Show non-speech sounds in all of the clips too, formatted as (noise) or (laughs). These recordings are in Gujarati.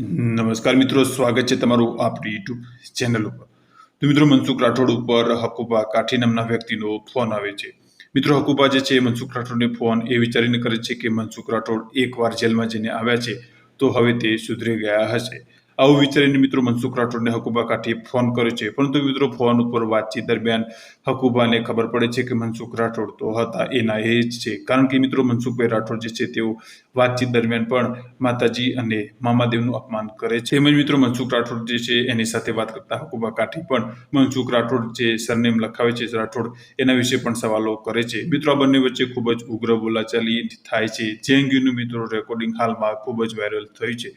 નમસ્કાર મિત્રો, સ્વાગત છે તમારું આપણી યુટ્યુબ ચેનલ ઉપર. તો મિત્રો, મનસુખ રાઠોડ ઉપર હકુબા કાઠી નામના વ્યક્તિનો ફોન આવે છે. મિત્રો હકુબા જે છે, મનસુખ રાઠોડને ફોન એ વિચારીને કરે છે કે મનસુખ રાઠોડ એકવાર જેલમાં જઈને આવ્યા છે, તો હવે તે સુધરી ગયા હશે. આવું વિચારીને મિત્રો મનસુખ રાઠોડને હકુબા કાઠીએ ફોન કર્યો છે. પરંતુ મિત્રો ફોન ઉપર વાતચીત દરમિયાન હકુબાને ખબર પડે છે કે મનસુખ રાઠોડ તો હતા એના એ જ છે. કારણ કે મિત્રો મનસુખભાઈ રાઠોડ જે છે તેઓ વાતચીત દરમિયાન પણ માતાજી અને મામાદેવનું અપમાન કરે છે. તેમજ મિત્રો મનસુખ રાઠોડ જે છે એની સાથે વાત કરતા હકુબા કાઠી પણ મનસુખ રાઠોડ જે સરનેમ લખાવે છે રાઠોડ એના વિશે પણ સવાલો કરે છે. મિત્રો આ બંને વચ્ચે ખૂબ જ ઉગ્ર બોલાચાલી થાય છે. જે અંગેનું મિત્રો રેકોર્ડિંગ હાલમાં ખૂબ જ વાયરલ થયું છે.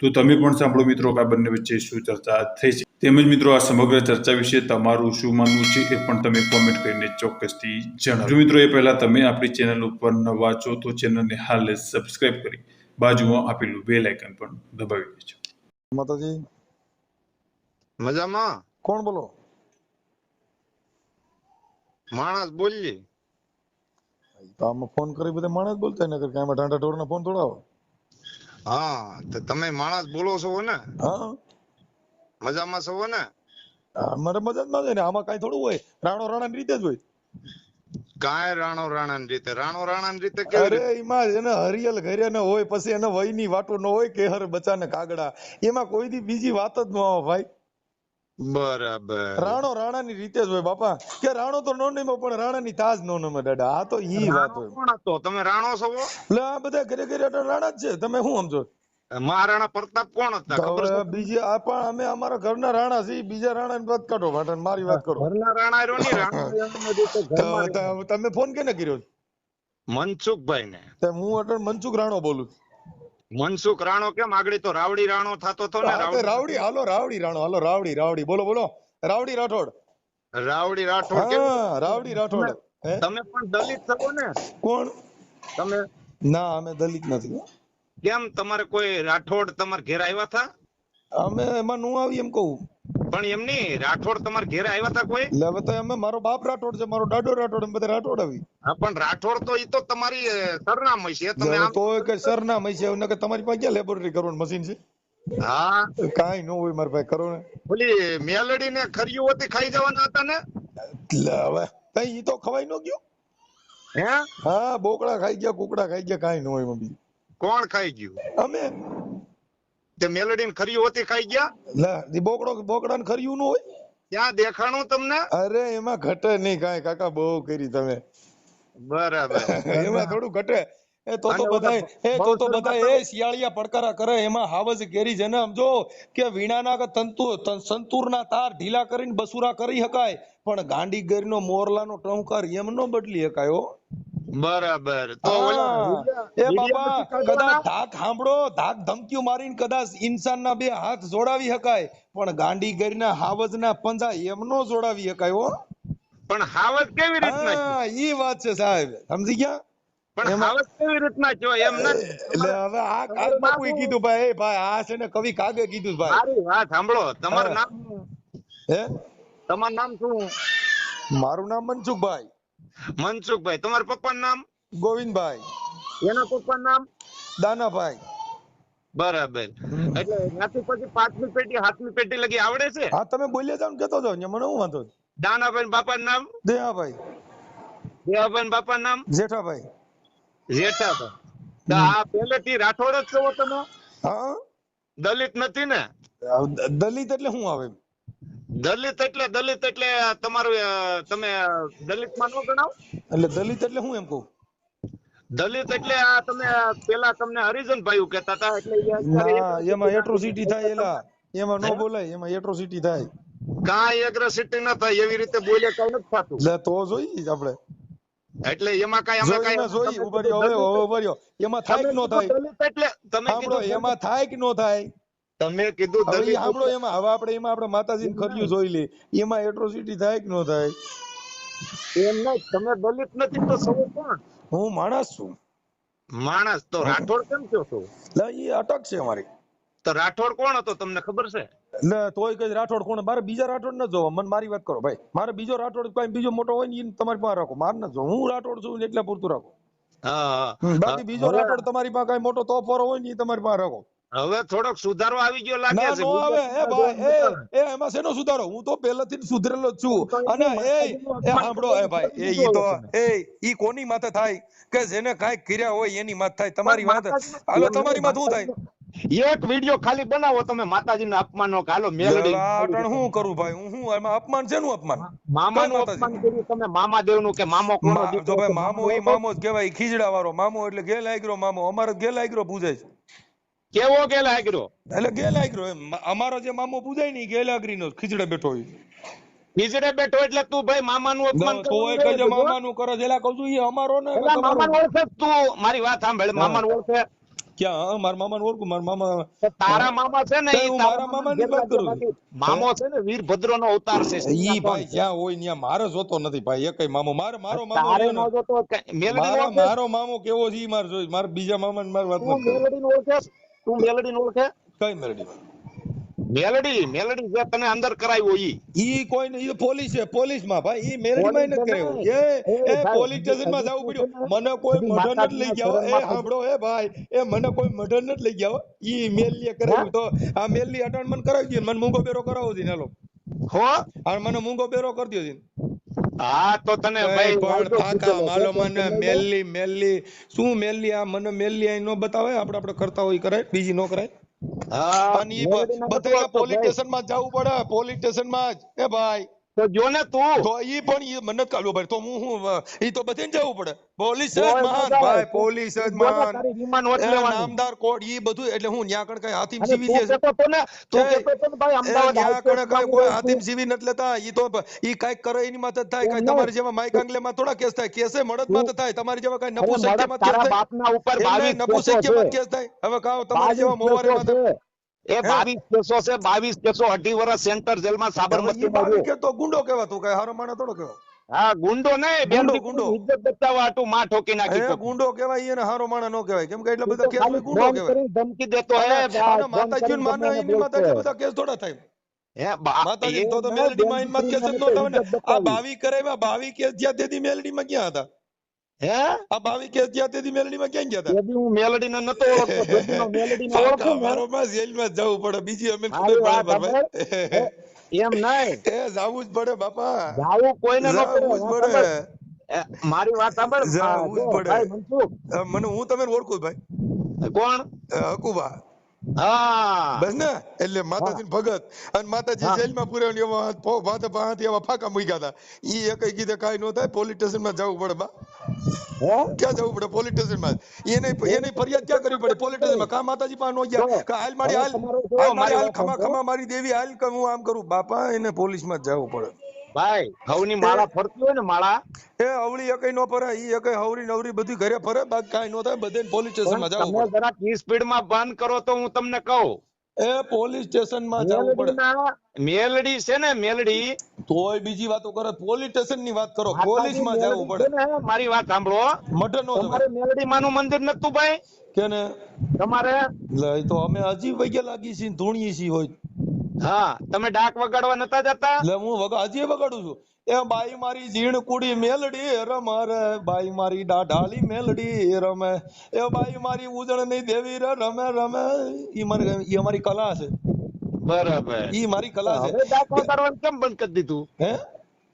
તો તમે પણ સાંભળો મિત્રો કે આ બંને વચ્ચે શું ચર્ચા થઈ છે. તેમજ મિત્રો આ સમગ્ર ચર્ચા વિશે તમારું શું માનવું છે એ પણ તમે કોમેન્ટ કરીને ચોક્કસથી જણાવો. મિત્રો એ પહેલા તમે આપણી ચેનલ ઉપર નવા છો તો ચેનલને હાલ સબસ્ક્રાઇબ કરી બાજુમાં આપેલું બેલ આઇકન પણ દબાવી દેજો. માતાજી. મજામાં? કોણ બોલો? માણસ બોલીએ. તો આમાં ફોન કરી બધા માણસ બોલતા નગર કઈ આમાં ઢાંઢા ઢોરના ફોન થોડા આવે હા તો તમે માણસ બોલો છો ને? હા. મજામાં છો ને? અમારે મજા જ ના ને આમાં કઈ થોડું હોય. રાણો રાણા રીતે જ હોય. કાંઈ રાણો રાણા ની રીતે? રાણો રાણા ની રીતે કે અરે એમાં એને હરિયલ ઘરે ન હોય પછી એને વયની વાતો ન હોય કે હર બચાને કાગડા. એમાં કોઈ દી બીજી વાત જ ન આવે ભાઈ. બરાબર. રાણો રાણાની રીતે જ હોય બાપા. કે રાણો તો નો નમે પણ રાણાની તાજ નો નમે દાદા. આ તો ઈ વાત હોય. તો તમે રાણો છો? એટલે આ બધા ઘરે ઘરે રાણા જ છે. તમે શું સમજો? મહારાણા પ્રતાપ કોણ હતા? ખબર છે? બીજી આ પણ અમે અમારા ઘરના રાણા છે બીજા રાણાની વાત કાઢો ભાટન મારી વાત કરો. ઘરના રાણા રો ની રાણા તમે ફોન કેને કર્યો? મનસુખભાઈ ને તો હું અટલ મનસુખ રાણો બોલું મનસુખ રાણો કેમ? આગળ તો રાવડી રાણો થતો હતો ને રાવડી હાલો રાવડી રાણો હાલો રાવડી રાવડી બોલો બોલો. રાવડી રાઠોડ. રાવડી રાઠોડ કેમ? રાવડી રાઠોડ. તમે પણ દલિત છો ને? કોણ? તમે ના અમે દલિત નથી કેમ તમારે કોઈ રાઠોડ તમારે ઘેર આવ્યા હતા અમે એમાં નું આવી એમ કહું. પણ એમની રાઠોડ તમારે ઘેર આવ્યા હતા કોઈ? એટલે હવે તો એમ મારો બાપ રાઠોડ છે મારો દાડો રાઠોડ એમ બધા રાઠોડ આવી. હા પણ રાઠોડ તો ઈ તો તમારી સરનામ સરનામું છે તમે આમ તો કે સરનામ છે એવું કે તમારી પાસે ક્યાં લેબોરેટરી કરવાનું મશીન છે? હા. કાઈ ન હોય મારા ભાઈ કરો ને. ઓલી મેલડી ને ખરીયું હતી ખાઈ જવાના હતા ને? એટલે હવે કઈ ઈ તો ખવાઈ ન ગયો? હે? હા બોકડા ખાઈ ગયા કુકડા ખાઈ ગયા કાઈ ન હોય મમ્મી કોણ ખાઈ ગયું? અમે. તે મેલડી ને ખરીયું હોતી ખાઈ ગયા? લા ઈ બોકડો બોકડાને ખર્યું નું હોય? ત્યાં દેખાણું તમને? અરે એમાં ઘટે નહીં કાંઈ. કાકા બહુ કરી તમે. બરાબર. એમાં થોડું ઘટે. એ તો તો બધા એ તો તો બધા એ શિયાળિયા પડકારા કરે એમાં હાવજ કેરી છે સમજો કે વીણાના કે તંતુ સંતુરના તાર ઢીલા કરીને બસુરા કરી શકાય પણ ગાંડી ગેરીનો મોરલાનો ટંકાર એમ નો બદલી શકાય હો. બરાબર. તો એ બાબા કદાચ ધાક સાંભળો ધાક ધમકીઓ મારીને કદાચ ઇન્સાનના બે હાથ જોડાવી શકાય પણ ગાંડી ગેરીના હાવજના પંજા એમનો જોડાવી શકાય હો. પણ હાવજ કેવી રીતના? હા ઈ વાત છે સાહેબ. સમજી ગયા? પણ હાવજ કેવી રીતના છો? એમ નથી એટલે હવે આ કાગ બાપુએ કીધું ભાઈ? ભાઈ આ છે ને કવિ કાગે કીધું ભાઈ. મારી વાત સાંભળો. તમારું નામ? હે? તમારું નામ શું? મારું નામ મનસુખભાઈ. મનસુખભાઈ તમારા પપ્પાનું નામ? ગોવિંદભાઈ. એના પપ્પાનું નામ? દાનાભાઈ. બરાબર. એટલે ત્યાંથી પછી પાંચમી પેટી સાતમી પેટી લગી આવડે છે? હા તમે બોલ્યા જાવ કેતો જાવ મને હું વાંધો? દાનાભાઈ બાપાનું નામ? દેહાભાઈ. દેહાભાઈ બાપાનું નામ? જેઠાભાઈ. જેઠાભાઈ. આ પહેલેથી રાઠોડ જ છો તમે? હા. દલિત નથી ને? દલિત એટલે શું આવે દલિત એટલે દલિત એટલે તમારું તમે દલિતમાં ન ગણાવ? એટલે દલિત એટલે હું એમ કહું? દલિત એટલે આ તમે પેલા તમને હરિજન ભાઈ કહેતા હતા એટલે એમાં એટ્રોસિટી થાય એલા. એમાં નો બોલાય એમાં એટ્રોસિટી થાય. કાંઈ એગ્રેસિટી ન થાય એવી રીતે બોલે કઈ નથી થતું. એટલે તો જોઈ આપણે. એટલે એમાં કઈ અમે કઈ જોઈ ઉભર્યો હવે હવે ઊભા એમાં થાય કે નો થાય? દલિત એટલે તમે કીધું એમાં થાય કે નો થાય? તમે કીધું હવે સાંભળો એમાં હવે આપણે એમાં આપણે માતાજીને ખર્યું જોઈ લે એમાં એટ્રોસિટી થાય કે નો થાય? એમ નહીં તમે દલિત નથી તો સૌ કોણ? હું માણસ છું. માણસ? તો રાઠોડ કેમ છો છો લે એ અટક છે મારી તો રાઠોડ કોણ હતો તમને ખબર છે? લે તોય કઈ રાઠોડ કોણ? મારે બીજા રાઠોડ ન જોવા. મને મારી વાત કરો ભાઈ. મારે બીજો રાઠોડ કોઈ બીજો મોટો હોય ને ઈ તમારી પાસે રાખો. મારે ન જો હું રાઠોડ છું એટલે પૂરતું રાખો. હા બાકી બીજો રાઠોડ તમારી પાસે કઈ મોટો તોફવારો હોય ને એ તમારી પાસે રાખો. હવે થોડોક સુધારો આવી ગયો લાગે છે. નો આવે. એ ભાઈ એ એ એમાં શેનો સુધારો? હું તો પહેલેથી જ સુધરેલો છું. અને એ એ સાંભળો એ ભાઈ એ ઈ તો એ ઈ કોની માથે થાય કે જેને કાંઈક કર્યા હોય એની માથે થાય? તમારી માથે હાલો તમારી માથે શું થાય? એક વિડિયો ખાલી બનાવો તમે માતાજીને અપમાન નો કાલો મેલડી. અટણ હું કરું ભાઈ? હું હું એમાં અપમાન છે નું અપમાન? મામા નું? અપમાન કર્યું તમે મામાદેવનું કે મામો કોનો જો ભાઈ મામો એ મામો જ કહેવાય ખીજડા વાળો મામો એટલે ગેલ આગરો મામો. અમારે ગેલ આગરો પૂજે છે. કેવો લાગ્યો એટલે ગે લાગ્યો અમારો જે મામો પૂજાય ને ઈ ગે લાગરીનો ખીજડે બેઠો હોય ખીચડે બેઠો એટલે તું ભાઈ મામાનું અપમાન એ રહે છે, મામાનું કરે છે. એલા કહું છું એ અમારો ને તમારો. ઓળખે તું. મારી વાત સાંભળ મામાને ઓળખે. ક્યાં? હા, મારા મામાને ઓળખું મારા મામા. તારા મામા છે ને મારા મામા ની વાત કરું મામો છે ને વીરભદ્ર નો અવતાર છે ઈ ભાઈ જ્યાં હોય ત્યાં મારે જોતો નથી ભાઈ એકય મામો. મારે મારો મામો તારે નો જોતો મારા મામો કેવો છે ઈ મારે જોઈ મારે બીજા મામા મારે વાત નથી કરવી. મેલડી નો ઓળખે? કઈ મેલડી? મેલડી મેલડી જે તને અંદર કરાવ્યો ઈ. ઈ કોઈ નહીં પોલીસ છે પોલીસમાં ભાઈ ઈ મેલડી માં નથી કર્યો એ એ પોલીસ સ્ટેશનમાં જવું પડ્યું. મને કોઈ મર્ડર નથી લઈ ગયો એ સાંભળો એ ભાઈ. એ મને કોઈ મર્ડર નથી લઈ ગયો ઈ ઈ મેલીએ કરાવ્યું. તો આ મેલી અટાણ મને કરાવી દે મને મૂંગો બેરો કરાવો છે હાલો. હો? આ મને મૂંગો બેરો કરી દો હા તો તને ભાઈ પણ ફાકા માલો મને મેલ્લી મેલી મેલી શું મેલી આ? મને મેલી અહીં નો બતાવે આપણે આપણે કરતા હોય કરાય બીજી નો કરાય હા અને એ મેલડીને બધા પોલીસ સ્ટેશનમાં જવું પડે પોલીસ સ્ટેશનમાં જ. એ ભાઈ તો જો ને તું. તો ઈ પણ ઈ મને કાઢવો પડે. તો હું હું ઈ તો બધે જવું પડે. પોલીસ જ મહાન ભાઈ પોલીસ જ મહાન નામદાર કોડ ઈ બધું એટલે હું ન્યા કણ કઈ હાથીમ જીવી દે તો ને તું એ- તો ભાઈ અમદાવાદ ન્યા કણ કઈ કોઈ હાથીમ જીવી નત લેતા. ઈ તો ઈ કાંઈક કરે એની માથે થાય એમ તમારી જેવા માઈક આંગલેમાં થોડા કેસ થાય. કેસે મળદ માથે થાય. તમારી જેવા કઈ અરે નપુસક્યમાં મળદ થાય તારા થાય? બાપના ઉપર એમ નહીં, 22 કેસો નપુસક્યમાં કેસ થાય? હવે કાઓ તમારી જેવા 22 મોવારે કેસો છે. એ બાવીસ કેસો છે બાવીસ કેસો અઢી વર્ષ સેન્ટર જેલમાં સાબરમતી તો ગુંડો કહેવાતો કે હારો માણસ થોડો કહેવાય. હા ગુંડો નહીં બેન ગુંડો, ઇજ્જત બચાવવા આટું માં ઠોકી નાખી તો. ગુંડો કહેવાય એને હારો માણા નો કહેવાય. કેમ કે એટલા બધા કેસ ગુંડો કહેવાય. ધમકી દેતો હે માતાજી કરીને માને એની એટલા બધા કેસ થોડા થાય. હે માતાજી તો તો મેલડી માં ઇનમાં કેસ જ ને આ. બાવી કરાવ્યા બાવી કેસ જ્યાં તેથી મેલડીમાં ક્યાં હતા? હે? આ બાવી કેસ જ્યાં તેથી મેલડીમાં ક્યાં ગયા હતા તેથી હું મેલડીને નતો ઓળખતો (laughs) જેદીનો મેલડીને પાકા ઓળખું ને, મારોમાં જેલમાં જવું પડે બીજી અમે મારી ખબર? વાત પડે એમ નહીં. (laughs) એ જાવું જ પડે બાપા. જાવું કોઈને ન પડે. જાવું જ વાત પડે. સાંભળ. એ, મારી વાત સાંભળ. જાવું જ પડે. ભાઈ મને હું તમે ઓળખું ભાઈ. કોણ? હકુબા. હા. બસ ને? એટલે માતાજી ભગત. અને માતાજી જેલ જેલમાં પૂર્યા એવા એવા ફાકા મૂક્યા હતા ઈ કઈ કીધે કઈ ન થાય પોલીસ સ્ટેશનમાં જવું પડે બા? ક્યાં જવું પડે પોલીસ સ્ટેશન એને એને ફરિયાદ ક્યાં કરવી પડે? પોલીસ સ્ટેશન કા માતાજી પાસે નો ગયા? જો, હાલ મારી હાલ હવે તમારું જો, હાલ મારી મારી હાલ ખમા ખમા મારી દેવી હાલ કે હું આમ કરું? બાપા એને પોલીસમાં જ જવું પડે. ભાઈ હવની માળા ફરતી હોય ને માળા? એ અવળી એકઈ નો ફરે ઈ એકઈ હવરી નવરી બધી ઘરે ફરે બાકી કાઈ નો થાય બધે પોલીસ સ્ટેશનમાં પણ જવું તમે પડે. જરાક ઈ સ્પીડમાં બંધ કરો તો હું તમને કહું. એ પોલીસ સ્ટેશનમાં જવું પડે. મેલડી છે ને મેલડી. તોય બીજી વાતો કરે પોલીસ સ્ટેશનની વાત કરો પોલીસમાં જવું પડે. મારી વાત સાંભળો. મટન નો મેલડી માનું મંદિર નતું ભાઈ? કે ને તમારે તો અમે હજી વૈગે લાગી છીએ ધૂણી ધૂણીએ હોય. હા તમે ડાક વગાડવા નતા જતા? એટલે હું વગા હજી વગાડું છું. એ બાઈ મારી ઝીણ કુડી મેલડી રમે રે. બાઈ મારી દાઢાળી મેલડી રમે. એ બાઈ મારી ઉજણની દેવી રે રમે રમે. ઈ મારી ઈ અમારી કલા છે. બરાબર. ઈ મારી કલા છે. હવે ડાક વગાડવાનું કેમ બંધ કરી દીધું? હે?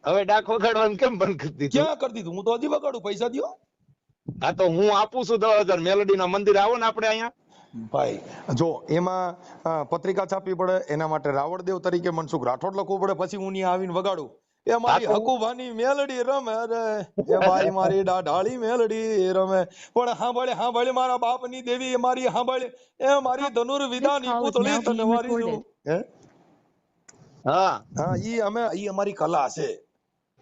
હવે ડાક વગાડવાનું કેમ બંધ કરી દીધું? ક્યાં કરી દીધું? હું તો હજી વગાડું. પૈસા દયો. હા તો હું આપું છું દસ હજાર. મેલડી ના મંદિર આવો ને આપણે અહીંયા. ભાઈ જો એમાં પત્રિકા છાપવી પડે એના માટે રાવણદેવ તરીકે મનસુખ રાઠોડ લખવું પડે પછી હું ત્યાં આવીને વગાડું. એ મારી હા હકુભાની મેલડી રમે રે. એ ભાઈ મારી ડાઢાળી મેલડી રમે. પણ હાંભળે હાંભળે મારા બાપની દેવી એ મારી હાંભળે. એ મારી ધનુર્વિદાની This પૂતળી તને મારી. હે? હા. હા ઈ અમે ઈ અમારી કલા છે.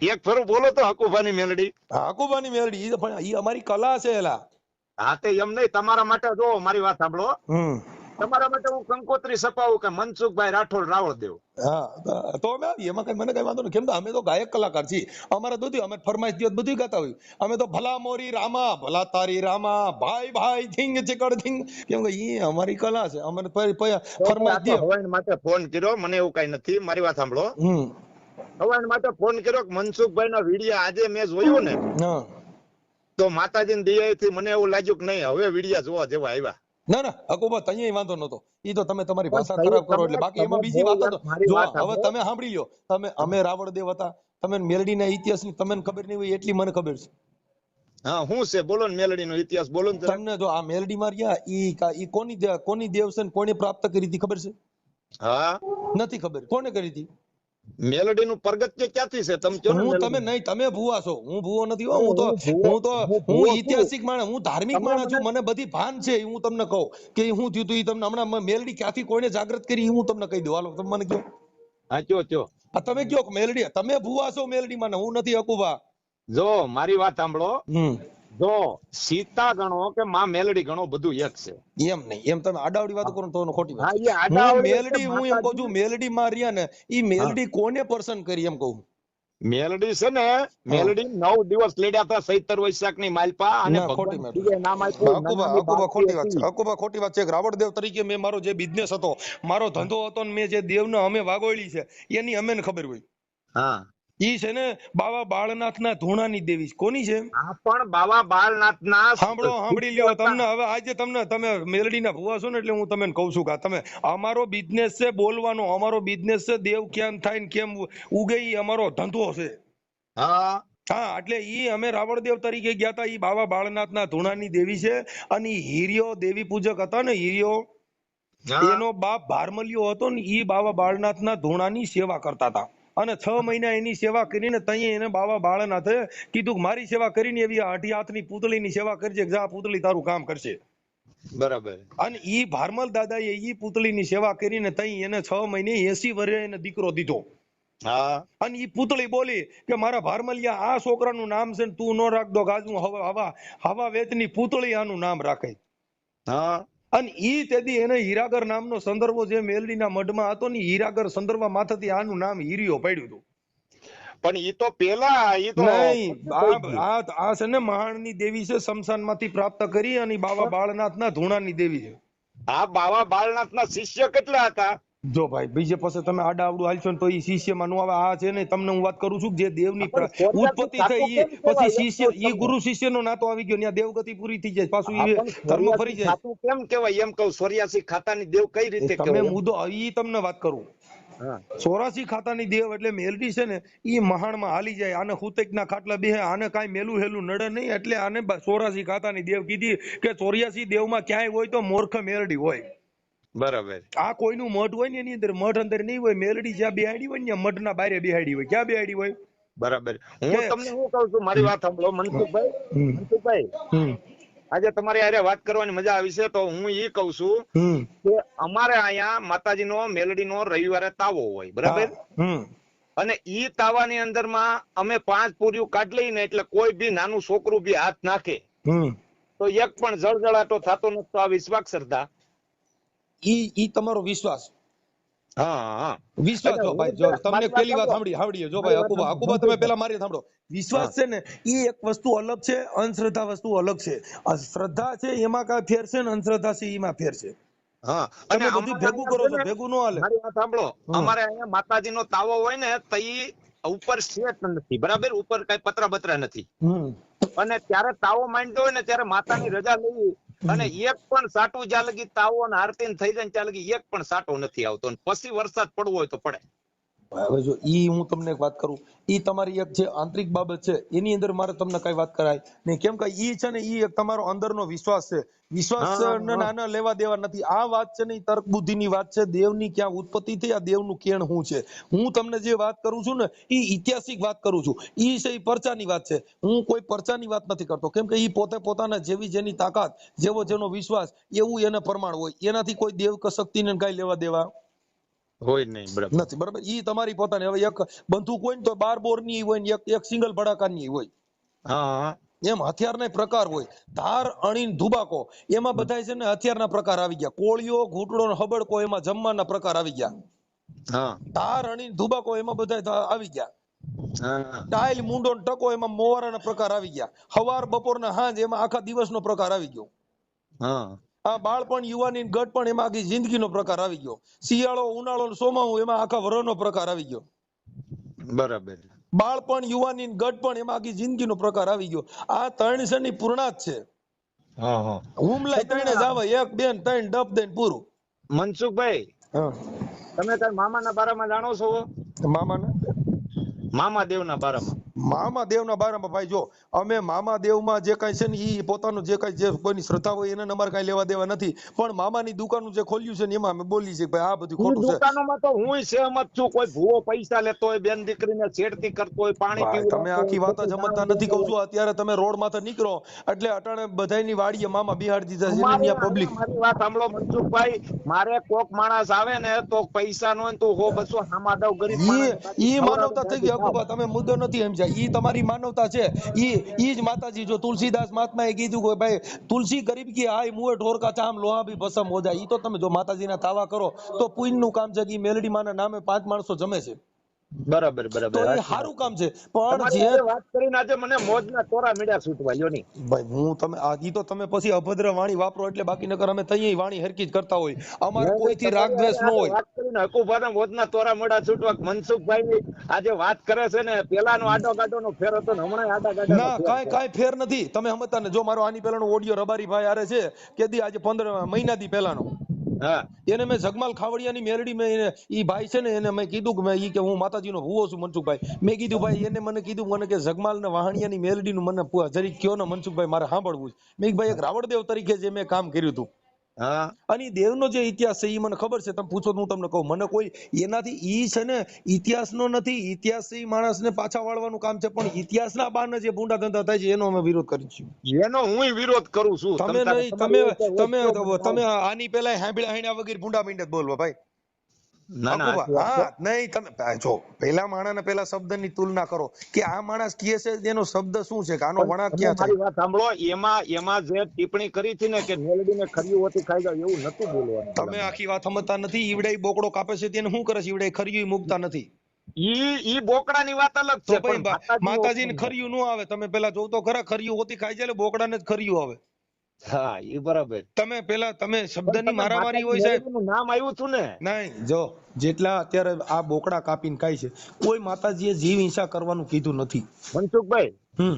એક ફેરું બોલો તો હકુભાની મેલડી. હકુભાની મેલડી ઈ પણ ઈ અમારી કલા છે એલા. હા તે એમ નહીં તમારા માટે જો મારી વાત સાંભળો. તમારા માટે હું કંકોત્રી સપાવું કે મનસુખભાઈ રાઠોડ રાવળ દેવ. હા તો- અમે આવીએ. એમાં કઈ મને કઈ વાંધો નહીં કેમ અમે તો ગાયક કલાકાર છીએ. અમારે બધું અમે ફરમાઈશ દિવસ બધું ગાતા હોય અમે તો ભલા મોરી રામા ભલા તારી રામા ભાઈ ભાઈ ધીંગ ચીકડ ધીંગ કેમ કે ઈ અમારી કલા છે. અમે ફરમાઈશ દિવસ માટે ફોન કર્યો મને એવું કઈ નથી મારી વાત સાંભળો. હવાઈ માટે ફોન કર્યો કે મનસુખભાઈ નો વીડિયો આજે મેં જોયું ને. હા. તો માતાજી દયાથી મને એવું લાગ્યું કે નહીં હવે વિડિયા જોવા જેવા આવ્યા. ના ના હકુબા અહીંયા વાંધો નતો ઈ તો તમે તમારી ભાષા ખરાબ કરો એટલે બાકી એમાં બીજી વાત તો જો હવે તમે સાંભળી લો તમે અમે રાવણદેવ હતા. તમે મેલડીના ઇતિહાસની તમને ખબર નહીં હોય એટલી મને ખબર છે. હા હું છે? બોલો ને મેલડીનો ઇતિહાસ બોલો ને તમને જો આ મેલડી માં રહ્યા ઈ ઈ કોની કોની દેવ છે ને કોને પ્રાપ્ત કરી હતી ખબર છે? હા. નથી ખબર. કોને કરી હતી? મેલડીનું પરગત્ય ક્યાંથી છે? તમે હું તમે નહીં તમે ભૂવા છો. હું ભૂવો નથી હો. હું તો હું તો હું. ઐતિહાસિક માણસ હું ધાર્મિક માણસ છું. મને- બધી ભાન છે હું તમને કહું. કે હું થયું તું તમને હમણાં મેલડી ક્યાંથી કોઈને જાગૃત કરી હું તમને કહી દઉં. હાલો તમે મને કહો. હા કયો કયો આ તમે કયો મેલડી તમે ભૂવા છો મેલડી માં ને હું નથી હકુભા. જો મારી વાત સાંભળો. જો સીતા ગણો કે માં મેલડી ગણો બધું એક છે. એમ નહીં. એમ તમે આડાવડી વાત કરો તો ખોટી વાત હા એ આડાવડી મેલડી હું એમ કહું છું મેલડી માં રહ્યા ને ઈ મેલડી કોને પર્સન કરી એમ કહું? મેલડી છે ને મેલડી નવ દિવસ લેડ્યા હતા સૈતર વૈશાખની માલપા અને ના, ખોટી વાત. નામ આપ્યું ખોટી વાત છે. હકુબા ખોટી વાત છે. રાવણદેવ તરીકે મેં મારો જે બિઝનેસ હતો મારો ધંધો હતો ને મેં જે દેવને અમે વાગોળી છે એની અમે ખબર હોય. હા. ઈ છે ને બાવા બાળનાથના ધોણાની દેવી. કોની છે? આ પણ બાબા બાળનાથ ના સાંભળો સાંભળી લ્યો. તમને હવે આજે તમને તમે મેલડીના ભુવા છો ને એટલે હું તમને કહું છું કે તમે અમારો બિઝનેસ છે બોલવાનો. અમારો બિઝનેસ છે દેવ ક્યાં થાય ને કેમ ઉગે ઈ અમારો ધંધો છે. હા. હા એટલે ઈ અમે રાવણદેવ તરીકે ગયા હતા ઈ બાવા બાળનાથના ધૂણાની દેવી છે અને હિરિયો દેવી પૂજક હતા ને હિરિયો એનો બાપ ભારમલિયો હતો ને ઈ બાવા બાળનાથના ધૂણાની સેવા કરતા હતા અને છ મહિના એની સેવા કરીને તઈએ એને બાવા બાળનાથે કીધું મારી સેવા કરીને એવી અઢી હાથની પૂતળીની સેવા કરજે જા પૂતળી તારું કામ કરશે. બરાબર. અને ઈ ભારમલ દાદાએ ઈ પૂતળીની સેવા કરીને તઈ એને છ મહિને એસી વર્ષે એને દીકરો દીધો. હા. અને ઈ પૂતળી બોલી કે મારા ભારમલિયા આ છોકરાનું નામ છે ને તું નો રાખ દો ગાજુ હવા હવા હવા વેતની પૂતળી આનું નામ રાખે. હા. અને ઈ તેદી એને હીરાગર નામનો સંદર્ભો જે મેલડીના મઢમાં હતો ને હીરાગર સંદર્ભ માથેથી આનું નામ હીરિયો પડ્યું હતું. પણ ઈ તો પેલા ઈ તો નહીં આ આ છે ને મહાણની દેવી છે શમશાનમાંથી પ્રાપ્ત કરી અને બાવા બાળનાથના ધૂણાની દેવી છે. આ બાવા બાળનાથ ના શિષ્ય કેટલા હતા? જો ભાઈ બીજે પાસે તમે આડા આવડું હાલશો ને તો એ શિષ્યમાં નું આવે. આ છે ને તમને હું વાત કરું છું જે દેવની ઉત્પત્તિ થઈ પછી શિષ્ય એ ગુરુ શિષ્યનો નાતો આવી ગયો ત્યાં દેવગતિ પૂરી થઈ જાય પાછું એ ધર્મ ફરી જાય. કેમ કેવાય એમ કહું સોર્યાસી ખાતાની દેવ કઈ રીતે તમે મુદ્દો એ તમને વાત કરું. ચોરાસી ખાતાની દેવ એટલે મેલડી છે ને ઈ મહાણમાં હાલી જાય. આને હુતેક ના ખાટલા બેહે આને કાંઈ મેલું હેલું નડે નહીં એટલે આને ચોરાસી ખાતાની દેવ કીધી કે ચોર્યાસી દેવમાં ક્યાંય હોય તો મૂર્ખ મેલડી હોય. બરાબર. આ કોઈનું મઢ હોય ને એની અંદર મઢ અંદર નહીં હોય મેલડી જ્યાં બેહાડી હોય ને મઢ ના બારે બેહાડી હોય. ક્યાં બેહાડી હોય? બરાબર. હું તમને શું કહું છું મારી વાત સાંભળો મનસુખભાઈ. મનસુખભાઈ આજે તમારી આરે વાત કરવાની મજા આવી છે તો હું એ કહું છું કે અમારે અહીંયા માતાજીનો મેલડીનો રવિવારે તાવો હોય બરાબર? અને ઈ તાવાની અંદરમાં અમે પાંચ પૂર્યું કાઢ લઈને એટલે કોઈ બી નાનું છોકરું બી હાથ નાખે. તો એક પણ જળજળાટો થતો નથી તો આ વિશ્વાસ શ્રદ્ધા. ઈ ઈ તમારો વિશ્વાસ. હા હા વિશ્વાસ જો ભાઈ જો તમને પેલી વાત વાત સાંભળી. સાંભળીએ. જો ભાઈ મારી વાત હકુબા સાંભળો. હકુબા તમે પેલા મારી સાંભળો. વિશ્વાસ છે ને ઈ એક વસ્તુ અલગ છે અંધશ્રદ્ધા વસ્તુ અલગ છે. શ્રદ્ધા છે એમાં કાંઈ ફેર છે ને અંધશ્રદ્ધા છે એમાં ફેર છે. હા અને બધું ભેગું કરો છો ભેગું ન હાલે. મારી વાત સાંભળો. અમારે અહીંયા માતાજીનો તાવો હોય ને તો ઈ ઉપર શેત નથી બરાબર? ઉપર કઈ પતરા બતરા નથી. અને ત્યારે તાવો માંડ્યો હોય ને ત્યારે માતાની રજા લેવી અને એક પણ સાટું જ્યાં તાવો અને આરતી થઈ જાય ચાલગી એક પણ સાટો નથી આવતો. પછી વરસાદ પડવો હોય તો પડે. હવે જો ઈ હું તમને એક વાત કરું ઈ તમારી એક જે આંતરિક બાબત છે એની અંદર મારે તમને કઈ વાત કરાય નહીં. કેમ કે ઈ છે ને ઈ એક તમારો અંદરનો વિશ્વાસ છે. વિશ્વાસ નાના લેવા દેવા નથી. આ વાત છે ને તર્ક બુદ્ધિ ની વાત છે. દેવની ક્યાં ઉત્પત્તિ થઈ આ દેવનું કેણ શું છે? હું તમને જે વાત કરું છું ને ઈ ઐતિહાસિક વાત કરું છું. ઈ છે પરચાની વાત છે. હું કોઈ પરચાની વાત નથી કરતો. કેમ કે ઈ પોતે પોતાના જેવી જેની તાકાત જેવો જેનો વિશ્વાસ એવું એને પ્રમાણ હોય. એનાથી કોઈ દેવ કે શક્તિને કઈ લેવા દેવા હોય નહીં બરાબર. નથી બરાબર? ઈ તમારી પોતાની હવે એક બંદૂક હોય ને તો બાર બોરની હોય ને એક એક સિંગલ ભડાકાની હોય. હા એમ હથિયારના પ્રકાર હોય. ધાર અણીન ધુબાકો. એમાં બધા છે ને હથિયારના પ્રકાર આવી ગયા. કોળીઓ ઘૂંટડો ને હબડકો એમાં જમવાના પ્રકાર આવી ગયા. હા. ધાર અણીન ધુબાકો એમાં બધા આવી ગયા. ટાઇલ ટાઈલ મુંડો ને ટકો એમાં મોવારાના પ્રકાર આવી ગયા. હવાર બપોરના હાંજ એમાં આખા દિવસનો પ્રકાર આવી ગયો. હા. આ બાળપણ યુવાની ને ગઢપણ એમાં આખી જિંદગીનો પ્રકાર આવી ગયો. શિયાળો ઉનાળો ને એમાં આખા વરનો પ્રકાર આવી ગયો. બરાબર. બાળપણ યુવાની ને ગઢપણ એમાં આખી જિંદગીનો પ્રકાર આવી ગયો. આ ત્રણ છે પૂર્ણાત છે. હા હા. હુમલાય ત્રણે જ આવે. એક બેન ત્રણ ડબ દેન પૂરું. મનસુખભાઈ તમે તાર મામાના બારામાં જાણો છો? મામાના? મામા દેવના બારામાં. મામા દેવના બારામાં ભાઈ જો અમે મામા દેવમાં જે કાંઈ છે ને ઈ પોતાનું જે કાંઈ જે કોઈની શ્રદ્ધા હોય એને અમારે કાંઈ લેવા દેવા નથી. પણ મામાની દુકાનનું જે ખોલ્યું છે ને એમાં અમે બોલી છે ભાઈ આ બધું ખોટું છે. દુકાનોમાં તો હું સહેમત છું. કોઈ ભૂવો પૈસા લેતો હોય બેન દીકરીને છેડતી કરતો હોય પાણી પીવું તમે આખી વાત સમજતા નથી. કહું છું અત્યારે તમે રોડ માથે નીકળો એટલે અટાણે બધાની વાડીએ મામા બિહાડી દીધા છે અહીંયા પબ્લિક મારી વાત સાંભળો મનસુખભાઈ. મારે કોક માણસ આવે ને તો પૈસા નો તો હો બસો હામાદવ ગરીબ માણસ ઈ માનવતા થઈ ગઈ અકુબા તમે મુદ્દો નથી સમજ્યા. ઈ તમારી માનવતા છે. ઈ ઈ જ માતાજી, જો તુલસીદાસ મહાત્માએ કીધું કે ભાઈ, તુલસી ગરીબ કી આય મુએ ઢોરકા ચામ લોહા ભી ભસમ હો જાય. ઈ તો તમે જો માતાજીના તાવા કરો, તો પુણ્યનું કામ છે કે મેલડી માના નામે પાંચ માણસો જમે છે. બરાબર બરાબર. સારું કામ છે. પણ જે વાત કરીને આજે મને મોજના તોરા મીડ્યા છૂટવા લ્યો ની ભાઈ હું તમે આ ઈ તો તમે પછી અભદ્ર વાણી વાપરો એટલે બાકી નકર અમે તઈ વાણી હરકી જ કરતા હોય. અમારે કોઈથી રાગ દ્વેષ ન હોય. વાત કરીને હકુભાના મોજના તોરા મોડા છૂટવા મનસુખભાઈ આજે વાત કરે છે ને પેલાનો આડો ગાડો નો ફેર હતો ને હમણાં આડા ગાડા ના કાઈ કાઈ ફેર નથી. તમે સમજતા ને જો મારો આની પહેલાનો ઓડિયો રબારી ભાઈ આરે છે કે દી આજે પંદર મહિના દી પહેલાનો. હા. એને મેં જગમાલ ખાવડિયાની મેલડી મેં એને ઈ ભાઈ છે ને, એને મેં કીધું કે મેં ઈ કે હું માતાજીનો ભૂવો છું, મનસુખભાઈ. મેં કીધું, ભાઈ, એને મને કીધું, મને કે જગમાલ ને વાહણિયાની મેલડીનું મને જરીક કયો ને, મનસુખભાઈ, મારે સાંભળવું છે. મેં ભાઈ, એક રાવણદેવ તરીકે જે મેં કામ કર્યું હતું હા? અને દેવનો જે ઇતિહાસ છે એ મને ખબર છે તમે પૂછો તો હું તમને કહું. મને કોઈ એનાથી ઈ છે ને ઇતિહાસનો નથી ઇતિહાસ એ માણસને પાછા વાળવાનું કામ છે પણ ઇતિહાસના બાને જે ભૂંડા ધંધા થાય છે એનો અમે વિરોધ કરીશું એનો હું વિરોધ કરું છું તમે નહીં તમે તમે તમે આની પહેલા હાંભળ્યા હાંડ્યા વગર ભૂંડા મીંડે બોલવા ભાઈ. હા નહીં તમે જો પેલા માણસ ને પેલા તુલના કરો કે આ માણસ કહે છે એનો શબ્દ શું છે કે આનો વળાંક ક્યાં છે? વાત સાંભળો એમાં એમાં જે ટિપ્પણી કરી હતી ને કે ખરીયું હોતી ખાઈ જાવ એવું નતું બોલવાનું તમે આખી વાત સમજતા નથી ઈવડે બોકડો કાપે છે તેને શું કરે છે? ઈવડે ખરી મૂકતા નથી. ઈ ઈ બોકડાની વાત અલગ છે માતાજી ને ખરીયું ન આવે તમે પેલા જોવ તો ખરા ખરીયું હોતી ખાઈ જાય એટલે બોકડાને જ ખરીયું આવે. હા એ બરાબર. તમે પેલા તમે શબ્દની મારામારી હોય સાહેબ. નામ આવ્યું હતું ને. નહીં જો જેટલા અત્યારે આ બોકડા કાપીને ખાય છે કોઈ માતાજીએ જીવ હિંસા કરવાનું કીધું નથી. મનસુખભાઈ હમ.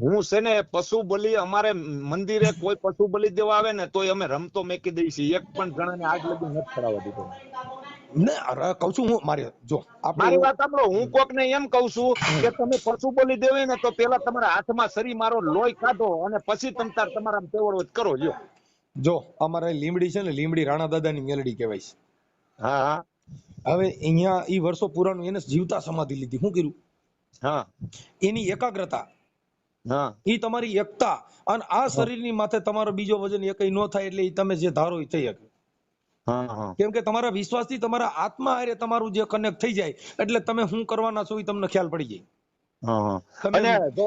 હું છે ને પશુ બલિ અમારે મંદિરે કોઈ પશુ બલિ દેવા આવે ને તોય અમે રમતો મેકી દઈએ છીએ. એક પણ જણાને આગ લગી નથી ચડાવવા દીધો. ને છું હું મારે જો મારી વાત સાંભળો હું કોક ને એમ કઉ છું કે તમે પશુ બોલી દેવી ને તો પેલા તમારા હાથમાં સરી મારો લોહી કાઢો અને પછી તમ તાર તમારા તેવડ કરો જો અમારે લીમડી છે ને લીમડી રાણા દાદાની મેલડી કહેવાય છે. હા હા. હવે અહીંયા ઈ વર્ષો પુરાણું એને જીવતા સમાધિ લીધી. શું કર્યું હા. એની એકાગ્રતા. હા. ઈ તમારી એકતા. અને આ શરીરની માથે તમારો બીજો વજન એકય ન થાય એટલે ઈ તમે જે ધારો એ થઈ શકે. કેમ કે તમારા વિશ્વાસથી તમારા આત્મા હારે તમારું જે કનેક્ટ થઈ જાય એટલે તમે શું કરવાના છો એ તમને ખ્યાલ પડી જાય. અને જો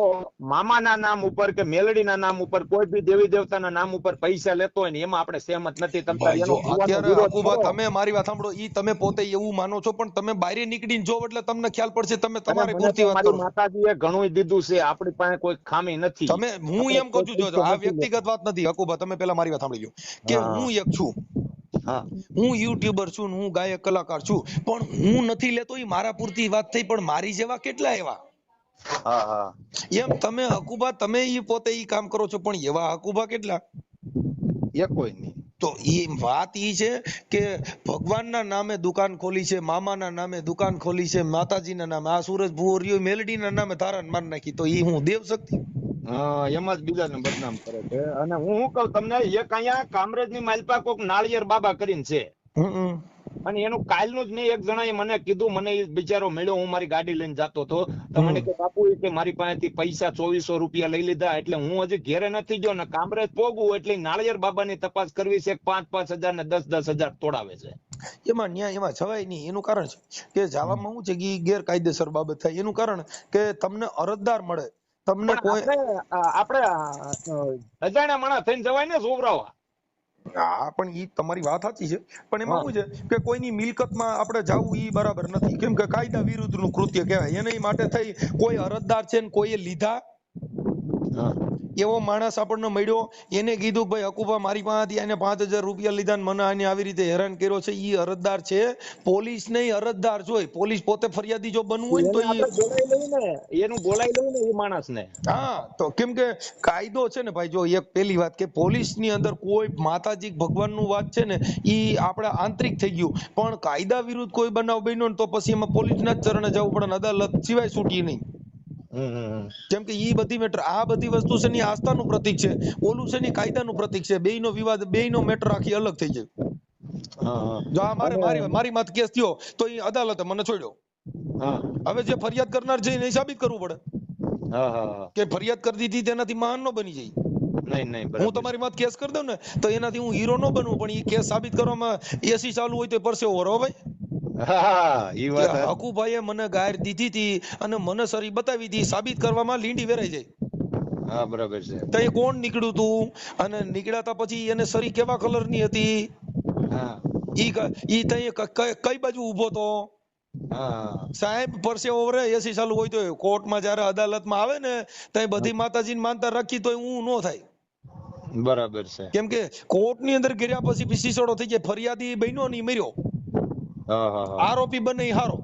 મામાના નામ ઉપર કે મેલડીના નામ ઉપર કોઈ બી દેવી દેવતાના નામ ઉપર પૈસા લેતો હોય ને એમાં આપણે સહેમત નથી. તમ મારી વાત સાંભળો ઈ તમે પોતે એવું માનો છો પણ તમે બહાર નીકળીને જોવો એટલે તમને ખ્યાલ પડશે તમે તમારે પૂરતી વાત કરો. માતાજીએ ઘણું દીધું છે આપણી પાસે કોઈ ખામી નથી. તમે હું એમ કહું છું જો આ વ્યક્તિગત વાત નથી હકુબા તમે પેલા મારી વાત સાંભળી લો કે હું એક છું હા હું યુટ્યુબર છું ને હું ગાયક કલાકાર છું પણ હું નથી લેતો એ મારા પૂરતી વાત થઈ પણ મારી જેવા કેટલા એવા? હા હા. એમ તમે હકુબા તમે ઈ પોતે ઈ કામ કરો છો પણ એવા હકુબા કેટલા? એ કોઈ નહીં. તો એ વાત એ છે કે ભગવાનના નામે દુકાન ખોલી છે મામાના નામે દુકાન ખોલી છે માતાજીના નામે આ સૂરજ ભુવો રહ્યો મેલડીના નામે તારાને માર નાખી તો એ હું દેવ શક્તિ? એમાં જ બીજાને બદનામ કરે છે. અને હું શું કઉ તમને એક અહીંયા કામરેજની માલપા કોક નાળિયેર બાબા કરીને છે. અને એનું કાલનું જ નહીં એક જણાએ મને કીધું મને બિચારો મળ્યો હું મારી ગાડી લઈને જતો હતો. તો મને કે બાપુ કે મારી પાસેથી પૈસા ચોવીસો રૂપિયા લઈ લીધા એટલે હું હજી ઘેરે નથી ગયો ને કામરેજ પોગવું એટલે નાળિયેર બાબાની તપાસ કરવી છે પાંચ પાંચ હજાર ને દસ દસ હજાર તોડાવે છે. એમાં ન્યાય એમાં જવાય નહીં એનું કારણ છે કે જવામાં શું છે કે ગેરકાયદેસર બાબત થાય એનું કારણ કે તમને અરજદાર મળે તમને કોઈ આપણે અજાણ્યા માણસ થઈને જવાય ને સોવરાવા હા પણ ઈ તમારી વાત સાચી છે. પણ એમાં શું છે કે કોઈની મિલકતમાં આપણે જવું ઈ બરાબર નથી. કેમ કે કાયદા વિરુદ્ધનું કૃત્ય કહેવાય. એને માટે થઈ કોઈ અરજદાર છે ને કોઈએ લીધા? એવો માણસ આપણને મળ્યો એને કીધું ભાઈ હકુભા મારી પાસેથી આને પાંચ હજાર રૂપિયા લીધા ને મને આને આવી રીતે હેરાન કર્યો છે. ઈ અરજદાર છે. પોલીસ નહીં અરજદાર જોઈ પોલીસ પોતે ફરિયાદી જો બનવું હોય ને તો એને બોલાવી લઈએ ને. એનું એ માણસને. હા તો કેમ કે કાયદો છે ને ભાઈ જો એક પેલી વાત કે પોલીસની અંદર કોઈ માતાજી ભગવાનનું વાત છે ને ઈ આપણે આંતરિક થઈ ગયું. પણ કાયદા વિરુદ્ધ કોઈ બનાવ બન્યો ને તો પછી એમાં પોલીસ ના જ ચરણે જવું પડે અદાલત સિવાય છૂટી નહીં. કેમ કે ઈ બધી મેટર આ બધી વસ્તુ છે ને આસ્થાનું પ્રતીક છે. ઓલું છે ને કાયદાનું પ્રતીક છે. બેયનો વિવાદ બેયનો મેટર આખી અલગ થઈ જાય. હા હા. જો આ મારે મારી મારી માથે કેસ થયો તો એ અદાલતે મને છોડ્યો. હા. હવે જે ફરિયાદ કરનાર છે એને સાબિત કરવું પડે. હા હા હા. કે ફરિયાદ કરી દીધી તેનાથી મહાન નો બની જાય. નહીં નહીં હું તમારી માથે કેસ કરી દઉં ને તો એનાથી હું હીરો નો બનવું પણ એ કેસ સાબિત કરવામાં એસી ચાલુ હોય તો પરસેવો વરો ભાઈ. હા હા વાત હકુભાઈએ મને ગાયર દીધી હતી અને મને સરી બતાવી હતી સાબિત કરવામાં લીંડી વેરાઈ જાય. હા બરાબર છે. તો એ કોણ નીકળ્યું તું? અને નીકળ્યા પછી એને સરી કેવા કલરની હતી? હા. ઈ ઈ તઈ કઈ બાજુ ઊભો તો? હા. સાહેબ પરસે ઓવરે એસી ચાલુ હોય તો કોર્ટમાં જ્યારે અદાલતમાં આવે ને તઈ બધી માતાજીને માનતા રાખી તો હું નો થાય. બરાબર છે. કેમ કે કોર્ટની અંદર ગિર્યા પછી પીસીસોડો થઈ જાય. ફરિયાદી બન્યો ને ઈ મર્યો. આરોપી બને હારો.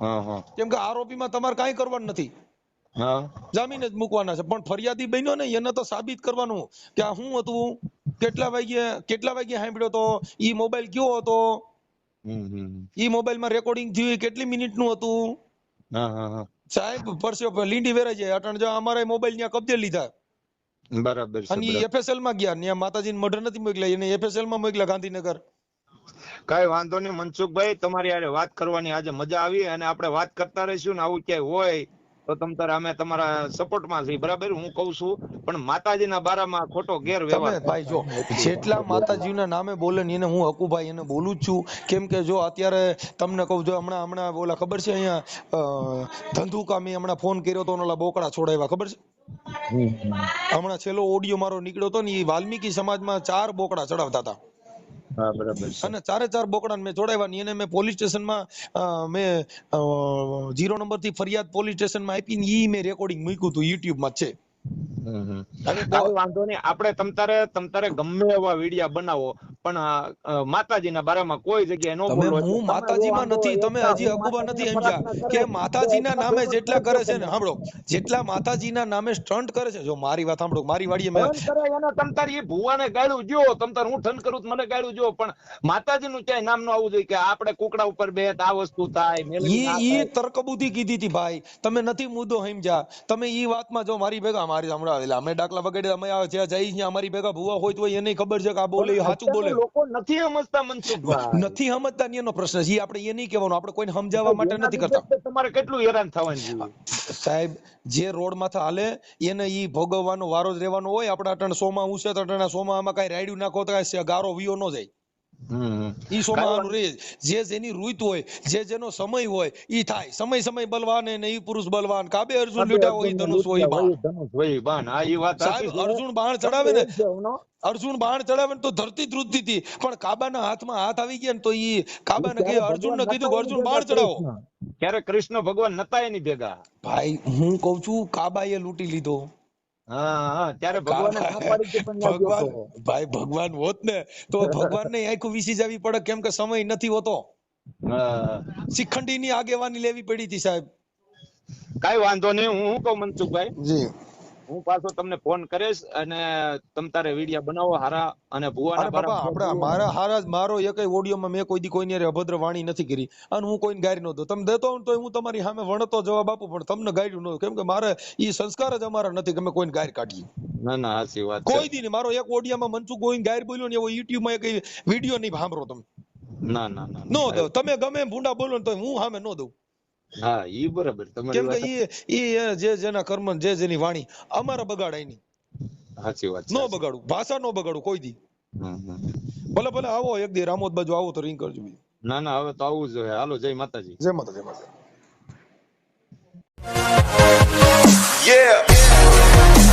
હા હા. કેમ કે આરોપી માં તમારે કઈ કરવાનું નથી. હા. જામીન જ મૂકવાના છે. પણ ફરિયાદી બન્યો ને એને તો સાબિત કરવાનું કે આ શું હતું? કેટલા વાગ્યે કેટલા વાગ્યે સાંભળ્યો તો? ઈ મોબાઈલ કયો હતો? ઈ મોબાઈલમાં રેકોર્ડિંગ થયું કેટલી મિનિટનું હતું સાહેબ પરસ્યો લીંડી વેરાઈ જાય. અટણ જો અમારે મોબાઈલ ત્યાં કબજે લીધા. બરાબર અને એફએસએલમાં ગયા ત્યાં માતાજીને મઢ નથી મોકલ્યા એને એફએસએલમાં મોકલ્યા ગાંધીનગર. કાંઈ વાંધો નહીં મનસુખભાઈ તમારી હારે વાત કરવાની આજે મજા આવી અને આપણે વાત કરતા રહીશું ને આવું ક્યાંય હોય તો તમ તારે અમે તમારા સપોર્ટમાં છીએ બરાબર? હું કહું છું પણ માતાજીના બારામાં ખોટો ગેર ગેરવ્યવહાર ભાઈ જો જેટલા માતાજીના નામે બોલે ને એને હું હકુભાઈ એને બોલું જ છું. કેમ કે જો અત્યારે તમને કહું જો હમણાં હમણાં બોલા ખબર છે અહીંયા ધંધુકામી હમણાં ફોન કર્યો તો ઓલા બોકડા છોડાવ્યા ખબર છે? હમણાં છેલ્લો ઓડિયો મારો નીકળ્યો તો ને એ વાલ્મીકી સમાજમાં ચાર બોકડા ચડાવતા હતા. હા બરાબર છે. અને ચારે ચાર બોકડા મેં ચોડાવ્યા ને એને મેં પોલીસ સ્ટેશનમાં મેં જીરો નંબરથી ફરિયાદ પોલીસ સ્ટેશનમાં આપી ને ઈ મેં રેકોર્ડિંગ મૂક્યું હતું યુટ્યુબમાં છે. વાંધો નહીં. આપણે તમતારે તમતારે ગમે એવા વિડિયા બનાવો. પણ માતાજીના બારામાં કોઈ જગ્યાએ નો બોલો હું માતાજીમાં નથી તમે હજી અગુવા નથી સમજ્યા કે માતાજીના નામે જેટલા કરે છે ને સાંભળો જેટલા માતાજીના નામે સ્ટન્ટ કરે છે જો મારી વાત સાંભળો મારી વાડીએ મેં તમતાર ઈ ભુવાને ગાળ્યું જો તમતાર હું ઠંડ કરું મને ગાળું જો પણ માતાજીનું ક્યાંય નામ ન આવવું જોઈએ કે આપણે કુકડા ઉપર બે આ વસ્તુ થાય એ ઈ ઈ તર્કબુદ્ધિ કીધી હતી ભાઈ તમે નથી મુદ્દો સમજ્યા. તમે ઈ વાતમાં જો મારી ભેગા મારી સંભળાવેલા અમે ડાકલા વગેરે અમે આવે જ્યાં જઈ અમારી ભેગા ભૂવા હોય તો એને ખબર છે કે આ બોલે સાચું બોલે. લોકો નથી સમજતા મનસુખભાઈ. નથી સમજતા એનો પ્રશ્ન છે. આપણે એ નહીં કહેવાનું. આપણે કોઈને સમજાવવા માટે નથી કરતા. તમારે કેટલું હેરાન થવાનું છે? સાહેબ જે રોડમાંથી હાલે એને ઈ ભોગવવાનો વારો જ રહેવાનો હોય. આપણે અટણ સોમાં ઉસે તો અટણ સોમાં આમાં કઈ રાયડું નાખો તો કઈ ગારો વિયો ન જાય. ઈ સોમાવાનું રે જે જેની રૂત હોય જે જેનો સમય હોય ઈ થાય. સમય સમય બલવાન ને ઈ પુરુષ બલવાન. કાબે અર્જુન લીધા હોય ધનુષ હોય બાણ. ધનુષ હોય બાણ. આ ઈ વાત સાહેબ અર્જુન બાણ ચડાવે ને. અર્જુન બાણ ચડાવે ને તો ધરતી ધ્રુજતી હતી. પણ કાબાના હાથમાં હાથ આવી ગયા ને તો ઈ કાબાને કે અર્જુન ને કીધું અર્જુન બાણ ચડાવો. ત્યારે કૃષ્ણ ભગવાન નતા એની ભેગા. ભાઈ હું કઉ છું કાબાએ લૂંટી લીધો. ત્યારે ભગવાને ભાઈ ભગવાન હોત ને તો ભગવાન ને આખું વિસી જવી પડે કેમ કે સમય નથી હોતો. હા. શિખંડી ની આગેવાની લેવી પડી હતી સાહેબ. કઈ વાંધો નહીં હું કઉ કહું મનસુખભાઈ? જી. હું પાછો તમને ફોન કરીશ અને તમ તારે વિડિયા બનાવો હારા અને ભુવાના અરે બાપા આપડા મારા હારા જ મારો એકય ઓડિયોમાં મેં કોઈ દી કોઈની હારે અભદ્ર વાણી નથી કરી. અને હું કોઈને ગાયર નહોતો. તમે દેતો તો હું તમારી સામે વણતો જવાબ આપું પણ તમને ગાયર્યું નહોતું કેમ કે મારે ઈ સંસ્કાર જ અમારા નથી કે અમે કોઈને ગાયર કાઢીએ. ના ના સાચી વાત કોઈ દી નહીં. મારો એક ઓડિયામાં મનસુખ ગોવિંદ ગાયર બોલ્યો ને એવો YouTube માં એક વીડિયો નહીં સાંભળો તમે. ના ના ના નો દો તમે ગમે ભૂંડા બોલો ને તો હું સામે નો દઉં. હા ઈ બરાબર તમારી કેમ કે ઈ ઈ જે જેના કર્મ જે જેની વાણી અમારા બગાડાય નહીં. સાચી વાત નો બગાડું ભાષા નો બગાડું કોઈ દી. ભલે ભલે આવો એક દી રામોદ બાજુ આવો તો રિંગ કરજો ના ના હવે તો આવું જ જોઈએ હાલો જય માતાજી. જય માતા જય માતા Yeah.